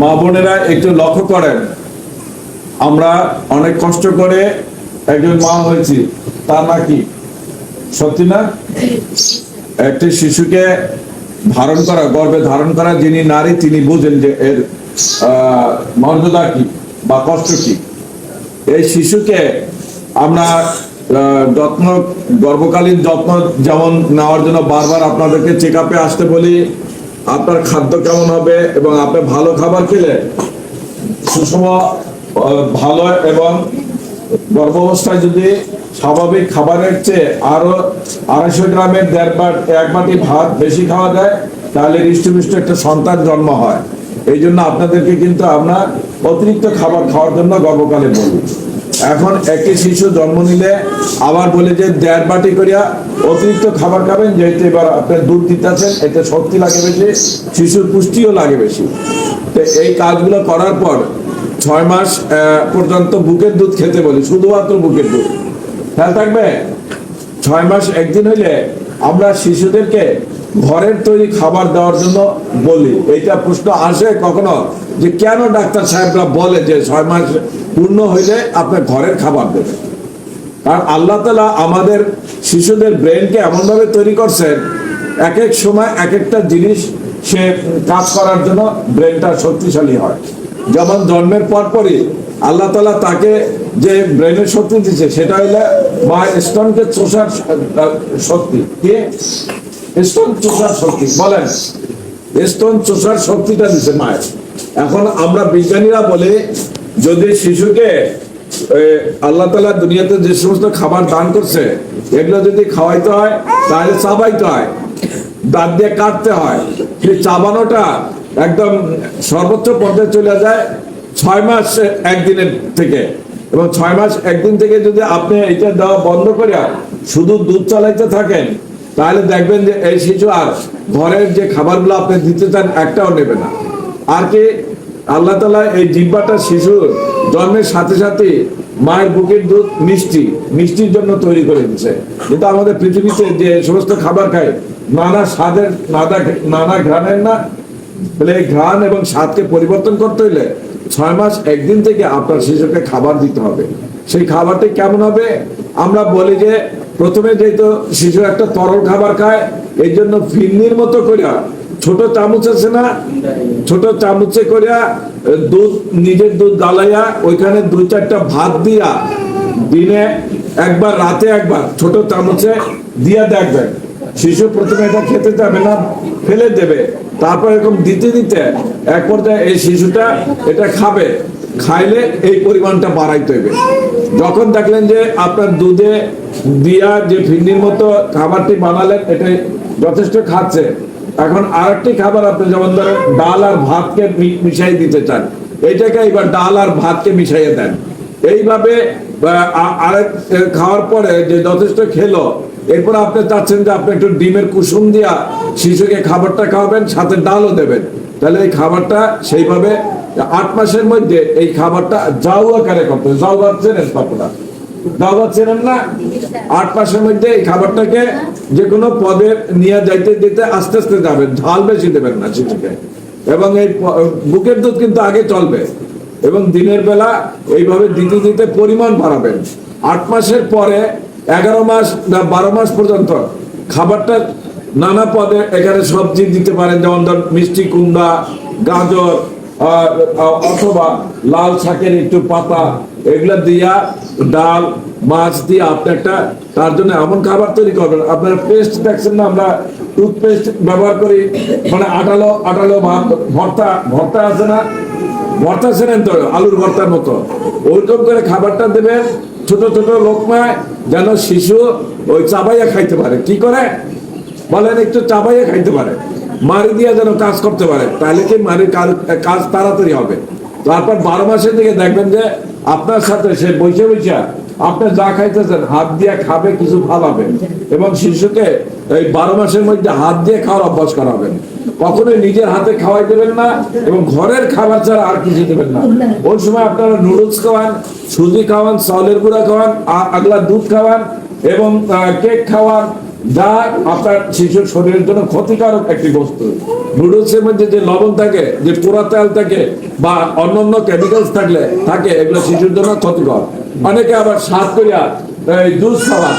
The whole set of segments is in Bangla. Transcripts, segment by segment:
মা বোনেরা একটু লক্ষ্য করেন, আমরা অনেক কষ্ট করে একজন মা হয়েছি তা নাকি সত্যি না? একটি শিশুকে ধারণ করা, গর্ভে ধারণ করা যিনি নারী, তিনি বুঝেন যে এর মর্যাদা কি বা কষ্ট কি। এই শিশুকে আমরা যত্ন, গর্ভকালীন যত্ন যেমন নেওয়ার জন্য বারবার আপনাদেরকে চেক আপে আসতে বলি আপনার খাদ্য কেমন হবে এবং আপনি ভালো খাবার খেলে সুষম ভালো এবং গর্ভাবস্থায় যদি স্বাভাবিক খাবারের চেয়ে আরও আড়াইশো গ্রামের দেড় বাট, এক বাটি ভাত বেশি খাওয়া যায়, তাহলে হৃষ্টপুষ্ট একটা সন্তান জন্ম হয়। এই জন্য আপনাদেরকে কিন্তু আমরা অতিরিক্ত খাবার খাওয়ার জন্য গর্ভকালে বলি। এখন একটি শিশু জন্ম নিলে আবার বলে যে দেড় বাটি করিয়া অতিরিক্ত খাবার খাবেন, যেহেতু এবার আপনার দুধ দিতেছেন এতে শক্তি লাগে বেশি, শিশুর পুষ্টিও লাগে বেশি। তো এই কাজগুলো করার পর ছয় মাস পর্যন্ত বুকের দুধ খেতে বলি, শুধুমাত্র বুকের দুধ। খেয়াল থাকবে? ছয় মাস একদিন হইলে আমরা শিশুদেরকে ঘরের তৈরি খাবার দেওয়ার জন্য বলি, এইটা প্রশ্ন আসে কখনো? যে কেন ডাক্তার সাহেবরা বলে যে ছয় মাস পূর্ণ হইলে আপনার ঘরের খাবার দেবে? কারণ আল্লাহ তালা আমাদের শিশুদের ব্রেনকে এমনভাবে তৈরি করছেন, এক এক সময় এক একটা জিনিস সে কাজ করার জন্য ব্রেনটা শক্তিশালী হয়। যেমন জন্মের পরপরই আল্লাহ তালা তাকে যে ব্রেনের শক্তি দিচ্ছে সেটা হইলে মা স্তনকে চোষার শক্তি। কি? স্তন চোষার শক্তি, বলেন। স্তন চোষার শক্তিটা দিছে মায়ের। এখন আমরা বিজ্ঞানীরা বলি, যদি শিশুকে আল্লাহ তালা দুনিয়াতে যে সমস্ত খাবার দান করছে, এগুলো যদি খাওয়াইতে হয়, তাহলে চাবাইতে হয়। দাঁত দিয়ে কাটতে হয়। সেই চাবানোটা একদম সর্বোচ্চ পর্যায়ে চলে যায় ছয় মাস একদিনের থেকে। এবং ছয় মাস একদিন থেকে যদি আপনি এটা দেওয়া বন্ধ করে শুধু দুধ চালাইতে থাকেন তাহলে দেখবেন যে এই শিশু আর ঘরের যে খাবারগুলো আপনি দিতে চান, একটাও নেবে না। আর কি, আল্লাহ তালা এই জিব্বাটা শিশুর জন্মের সাথে সাথে মায়ের বুকের দুধ, মিষ্টি, মিষ্টির জন্য তৈরি করে দিচ্ছে। কিন্তু আমাদের পৃথিবীতে যে সমস্ত খাবার খায়, নানা স্বাদের, নানা নানা ঘ্রাণের না বলে এই ঘ্রাণ এবং স্বাদকে পরিবর্তন করতে হইলে ছয় মাস একদিন থেকে আপনার শিশুকে খাবার দিতে হবে। সেই খাবারটি কেমন হবে? আমরা বলি যে প্রথমে যেহেতু শিশু একটা তরল খাবার খায় এই জন্য ফিন্নির মতো করিয়া, ছোট চামচ আছে না? ছোট চামচে করিয়া দুধ, নিজের দুধ গালাইয়া ওইখানে দুই চারটা ভাত দিয়া, দিনে একবার, রাতে একবার ছোট চামচে দিয়া দেখবেন শিশু প্রথমে এটা খেতে যাবে না, ফেলে দেবে। তারপর এরকম দিতে দিতে এক পর্যায়ে এই শিশুটা এটা খাবে। খাইলে এই পরিমাণটা বাড়াইতে হবে। যখন দেখলেন যে আপনার দুধে দিয়া যে ফিন্ডির মতো খাবারটি বানালেন এটা যথেষ্ট খাচ্ছে। এখন আরেকটি খাবার আপনি যেমন ধরেন ডাল আর ভাতকে মিশাই দিতে চান এইটাকে এবার ডাল আর ভাতকে মিশাইয়ে দেন। এইভাবে আরেক খাওয়ার পরে যে যথেষ্ট খেলো, এরপর আপনি চাচ্ছেন যে আপনি একটু ডিমের কুসুম দিয়া শিশুকে খাবারটা খাওয়াবেন, সাথে ডালও দেবেন। তাহলে এই খাবারটা সেইভাবে আট মাসের মধ্যে এই খাবারটা যাও আকারে করতে যাও চেনেন আপনারা দাওয়াত চেনেন না? আট মাসের মধ্যে এই খাবারটাকে যে কোনো পদে নিয়ে যাইতে দিতে আস্তে আস্তে যাবেন। ঝাল বেশি দেবেন না শিশুকে এবং এই বুকের দুধ কিন্তু আগে চলবে। এবং দিনের বেলা এইভাবে দিতে দিতে পরিমাণ বাড়াবেন। আট মাসের পরে এগারো মাস না বারো মাস পর্যন্ত খাবারটা নানা পদে এখানে সবজি দিতে পারেন। যেমন ধর মিষ্টি কুমড়া, গাজর অথবা লাল শাকের একটু পাতা, এগুলা দিয়া ডাল, মাছ দিয়ে আপনি একটা, তার জন্য এমন খাবার তৈরি করবেন। আপনারা পেস্ট দেখছেন না, আমরা টুথপেস্ট ব্যবহার করি। মানে আটালো আটালো ভর্তা ভর্তা আছে না? ভর্তা ছিলেন তো, আলুর ভর্তার মতো। ওইরকম করে খাবারটা দেবেন ছোট ছোট লোকমায়, যেন শিশু ওই চাবাইয়া খাইতে পারে। কি করে? বলেন একটু চাবাইয়া খাইতে পারে। মারি দিয়ে যেন কাজ করতে পারে, তাহলে কি মারির কাজ- তাড়াতাড়ি হবে? তারপর বারো মাসের দিকে দেখবেন যে আপনার সাথে সে বসে বসে আপনি যা খাইতেছেন, হাত দিয়ে খাবে, কিছু ভাবাবে এবং শিশুকে এই বারো মাসের মধ্যে হাত দিয়ে খাওয়ার অভ্যাস করাবেন। কখনোই নিজের হাতে খাওয়াই দেবেন না এবং ঘরের খাবার ছাড়া আর কিছু দেবেন না। ওই সময় আপনারা নুডলস খাওয়ান, সুজি খাওয়ান চাউলের গুঁড়া খাওয়ান আগলা দুধ খাওয়ান এবং কেক খাওয়ান যা আপনার শিশুর শরীরের জন্য ক্ষতিকারক একটি বস্তু। নুডলসের মধ্যে যে লবণ থাকে, যে পোড়া তেল থাকে, বা অন্যান্য কেমিক্যালস থাকলে থাকে, এগুলো শিশুর জন্য ক্ষতিকর। অনেকে আবার স্বাদ করিয়া এই জুস খাওয়া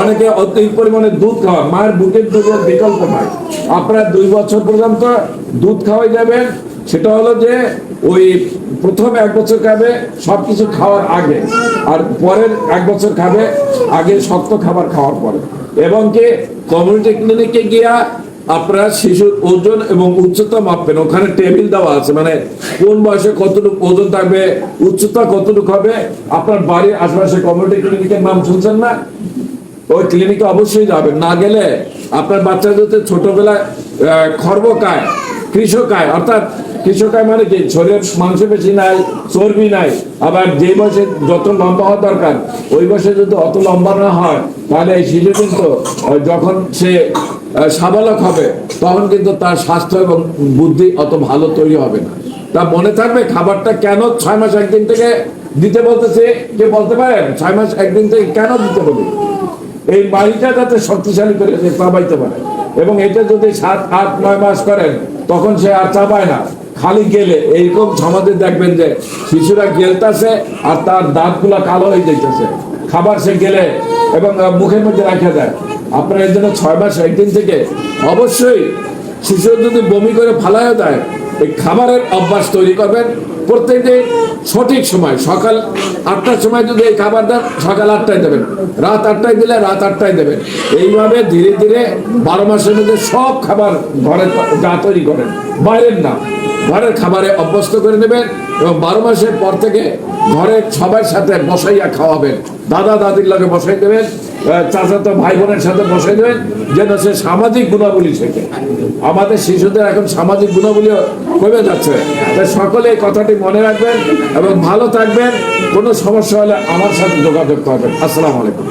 অনেকে অধিক পরিমাণে দুধ খাওয়া মায়ের বুকের দুধের বিকল্প নয় আপনার দুই বছর পর্যন্ত দুধ খাওয়াই যাবেন। সেটা হলো যে ওই প্রথম এক বছর খাবে, সবকিছু খাওয়ার আগে। আর পরের এক বছর খাবে, আগে শক্ত খাবার খাওয়ার পরে। এবং কি কমিউনিটি ক্লিনিকে গিয়া আপনারা শিশুর ওজন এবং উচ্চতা মাপবেন ওখানে টেবিল দেওয়া আছে মানে কোন বয়সে কতটুকু ওজন থাকবে উচ্চতা কতটুকু হবে আপনার বাড়ির আশেপাশে কমিউনিটি ক্লিনিকের নাম শুনছেন না? ওই ক্লিনিকে অবশ্যই যাবেন না গেলে আপনার বাচ্চা যদি ছোটবেলায় আহ, খর্বকায় কৃষকায় অর্থাৎ কৃষকায় মানে কি? শরীরের মাংস বেশি নাই, চর্বি নাই। আবার যে বয়সে যত লম্বা হওয়া দরকার, ওই বয়সে যদি অত লম্বা না হয়, তাহলে এই শিশু কিন্তু যখন সে সাবালক হবে, তখন কিন্তু তার স্বাস্থ্য এবং বুদ্ধি অত ভালো তৈরি হবে না। তা মনে থাকবে খাবারটা কেন ছয় মাস একদিন থেকে দিতে বলতেছে? কে বলতে পারেন ছয় মাস একদিন থেকে কেন দিতে বলি? এই বাড়িটা যাতে শক্তিশালী করে চাবাইতে পারে। এবং এটা যদি সাত, আট, নয় মাস করেন, তখন সে আর চাবায় না। খালি গেলে এইরকম সমাজে দেখবেন যে শিশুরা গেলতাছে আর তার দাঁতগুলা কালো হয়ে যাইতেছে। খাবার সে গেলে এবং মুখের মধ্যে রাখা দেয়। আপনার এর জন্য ছয় মাস, একদিন থেকে অবশ্যই শিশু যদি বমি করে ফালাইও দেয়, এই খাবারের অভ্যাস তৈরি করবেন। প্রত্যেকদিন সঠিক সময়, সকাল আটটার সময় যদি এই খাবার দেন, সকাল আটটায় দেবেন। রাত আটটায় দিলে রাত আটটায় দেবেন। এইভাবে ধীরে ধীরে বারো মাসের মধ্যে সব খাবার ঘরে, যা তৈরি করেন। বাইরের না। ঘরের খাবারে অভ্যস্ত করে নেবেন এবং বারো মাসের পর থেকে ঘরের সবার সাথে বসাইয়া খাওয়াবেন। দাদা দাদির লগে বসাই দেবেন চাচাতো ভাই বোনের সাথে বসাই দেবেন, যেন সে সামাজিক গুণাবলী শেখে। আমাদের শিশুদের এখন সামাজিক গুণাবলী কমে যাচ্ছে। তাই সকলে এই কথাটি মনে রাখবেন এবং ভালো থাকবেন। কোনো সমস্যা হলে আমার সাথে যোগাযোগ করবেন। আসসালামু আলাইকুম।